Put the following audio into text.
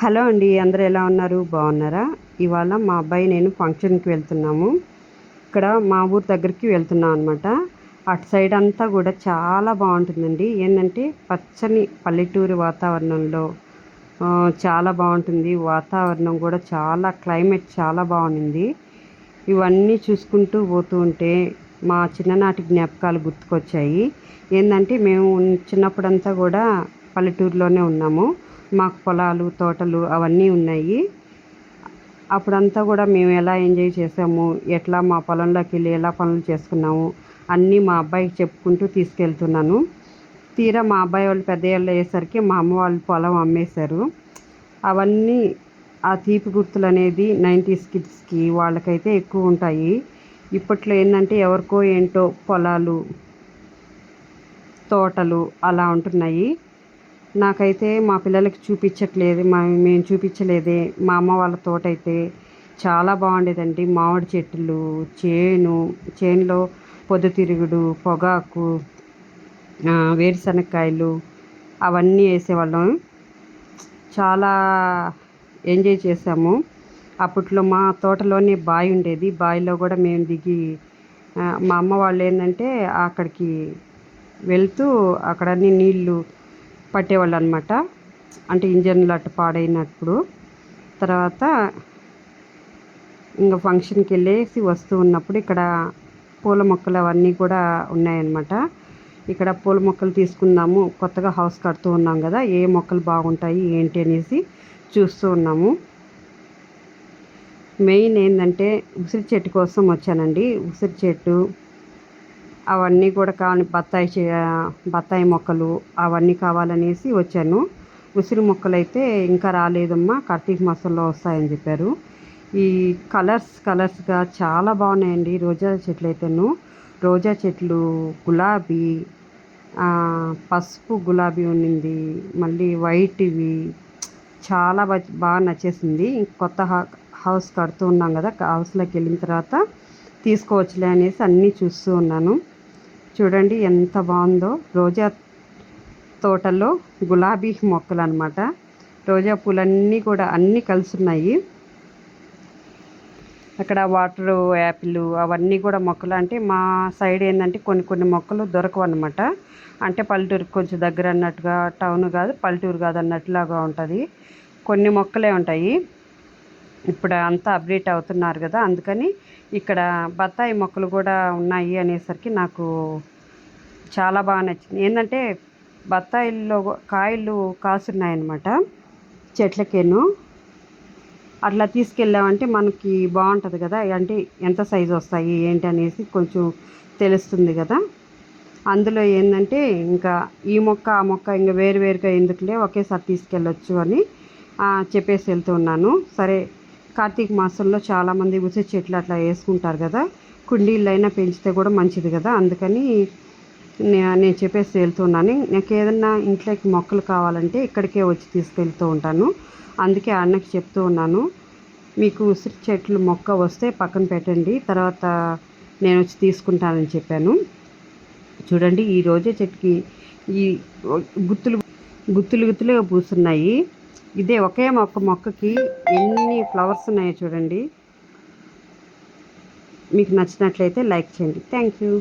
Hello అండి అందరూ ఎలా ఉన్నారు? బాగున్నారా? ఇవాళ మా అబ్బాయి నేను ఫంక్షన్కి వెళ్తున్నాము. ఇక్కడ మా ఊరు దగ్గరికి వెళ్తున్నాం అనమాట అటు సైడ్ అంతా కూడా చాలా బాగుంటుందండి. ఏంటంటే పచ్చని పల్లెటూరు వాతావరణంలో చాలా బాగుంటుంది. వాతావరణం కూడా చాలా క్లైమేట్ చాలా బాగుంది. ఇవన్నీ చూసుకుంటూ పోతూ ఉంటే మా చిన్ననాటి జ్ఞాపకాలు గుర్తుకొచ్చాయి. ఏంటంటే మేము చిన్నప్పుడంతా కూడా పల్లెటూరులోనే ఉన్నాము. మాకు పొలాలు తోటలు అవన్నీ ఉన్నాయి. అప్పుడంతా కూడా మేము ఎలా ఎంజాయ్ చేసాము ఎట్లా మా పొలంలోకి వెళ్ళి ఎలా పనులు చేసుకున్నాము అన్నీ మా అబ్బాయికి చెప్పుకుంటూ తీసుకెళ్తున్నాను. తీరా మా అబ్బాయి వాళ్ళు పెద్ద వాళ్ళు అయ్యేసరికి మా అమ్మ వాళ్ళు పొలం అమ్మేశారు. అవన్నీ ఆ తీపి గుర్తులు అనేది నైంటీస్ కిడ్స్కి వాళ్ళకైతే ఎక్కువ ఉంటాయి. ఇప్పట్లో ఏంటంటే ఎవరికో ఏంటో పొలాలు తోటలు అలా ఉంటున్నాయి. నాకైతే మా పిల్లలకి చూపించట్లేదు మా మేము చూపించలేదే. మా అమ్మ వాళ్ళ తోట అయితే చాలా బాగుండేదండి. మామిడి చెట్లు చేను చేనులో పొద్దుతిరుగుడు పొగాకు వేరుశనక్కాయలు అవన్నీ వేసేవాళ్ళం. చాలా ఎంజాయ్ చేసాము అప్పట్లో మా తోటలోనే బావి ఉండేది. బావిలో కూడా మేము దిగి మా అమ్మ వాళ్ళు ఏంటంటే అక్కడికి వెళ్తూ అక్కడన్నీ నీళ్ళు పట్టేవాళ్ళు అనమాట అంటే ఇంజన్లు అటు పాడైనప్పుడు. తర్వాత ఇంకా ఫంక్షన్కి వెళ్ళేసి వస్తూ ఉన్నప్పుడు ఇక్కడ పూల మొక్కలు అవన్నీ కూడా ఉన్నాయన్నమాట. ఇక్కడ పూల మొక్కలు తీసుకుందాము కొత్తగా హౌస్ కడుతూ ఉన్నాం కదా ఏ మొక్కలు బాగుంటాయి ఏంటి అనేసి చూస్తూ ఉన్నాము. మెయిన్ ఏంటంటే ఉసిరి చెట్టు కోసం వచ్చానండి. ఉసిరి చెట్టు అవన్నీ కూడా కావాలి. బత్తాయి బత్తాయి మొక్కలు అవన్నీ కావాలనేసి వచ్చాను. ఉసిరి మొక్కలు అయితే ఇంకా రాలేదమ్మా. కార్తీక మాసంలో వస్తాయని చెప్పారు. ఈ కలర్స్ కలర్స్గా చాలా బాగున్నాయండి రోజా చెట్లు అయితేను. రోజా చెట్లు గులాబీ పసుపు గులాబీ ఉండింది మళ్ళీ వైట్ ఇవి చాలా బాగా నచ్చేసింది. కొత్త హౌస్ కడుతూ ఉన్నాం కదా హౌస్లోకి వెళ్ళిన తర్వాత తీసుకోవచ్చులే అనేసి అన్నీ చూస్తూ ఉన్నాను. చూడండి ఎంత బాగుందో. రోజా తోటలో గులాబీ మొక్కలు అనమాట రోజా పూలన్నీ కూడా అన్నీ కలిసి ఉన్నాయి అక్కడ వాటర్ యాపిల్ అవన్నీ కూడా మొక్కలు. అంటే మా సైడ్ ఏంటంటే కొన్ని కొన్ని మొక్కలు దొరకవు అనమాట అంటే పల్లెటూరుకి కొంచెం దగ్గర అన్నట్టుగా టౌన్ కాదు పల్లెటూరు కాదు అన్నట్లాగా ఉంటుంది. కొన్ని మొక్కలే ఉంటాయి. ఇప్పుడు అంతా అప్డేట్ అవుతున్నారు కదా అందుకని ఇక్కడ బత్తాయి మొక్కలు కూడా ఉన్నాయి అనేసరికి నాకు చాలా బాగా నచ్చింది. ఏంటంటే బత్తాయిల్లో కాయలు కాసున్నాయన్నమాట చెట్లకేను. అట్లా తీసుకెళ్ళామంటే మనకి బాగుంటుంది కదా అంటే ఎంత సైజు వస్తాయి ఏంటి అనేసి కొంచెం తెలుస్తుంది కదా. అందులో ఏంటంటే ఇంకా ఈ మొక్క ఆ మొక్క ఇంకా వేరు వేరుగా ఎందుకులే ఒకేసారి తీసుకెళ్ళొచ్చు అని చెప్పేసి వెళ్తూ ఉన్నాను. సరే కార్తీక మాసంలో చాలామంది ఉసిరి చెట్లు అట్లా వేసుకుంటారు కదా. కుండీళ్ళైనా పెంచితే కూడా మంచిది కదా. అందుకని నేను చెప్పేసి వెళ్తున్నాను. నాకు ఏదన్నా ఇంట్లోకి మొక్కలు కావాలంటే ఇక్కడికే వచ్చి తీసుకెళ్తూ ఉంటాను. అందుకే అన్నకి చెప్తూ ఉన్నాను. మీకు ఉసిరి చెట్లు మొక్క వస్తే పక్కన పెట్టండి. తర్వాత నేను వచ్చి తీసుకుంటానని చెప్పాను. చూడండి ఈ రోజే చెట్టుకి ఈ గుత్తులు గుత్తులు గుత్తులుగా పూస్తున్నాయి. ఇదే ఒకే మొక్క మొక్కకి ఎన్ని ఫ్లవర్స్ ఉన్నాయో చూడండి. మీకు నచ్చినట్లయితే లైక్ చేయండి. Thank you.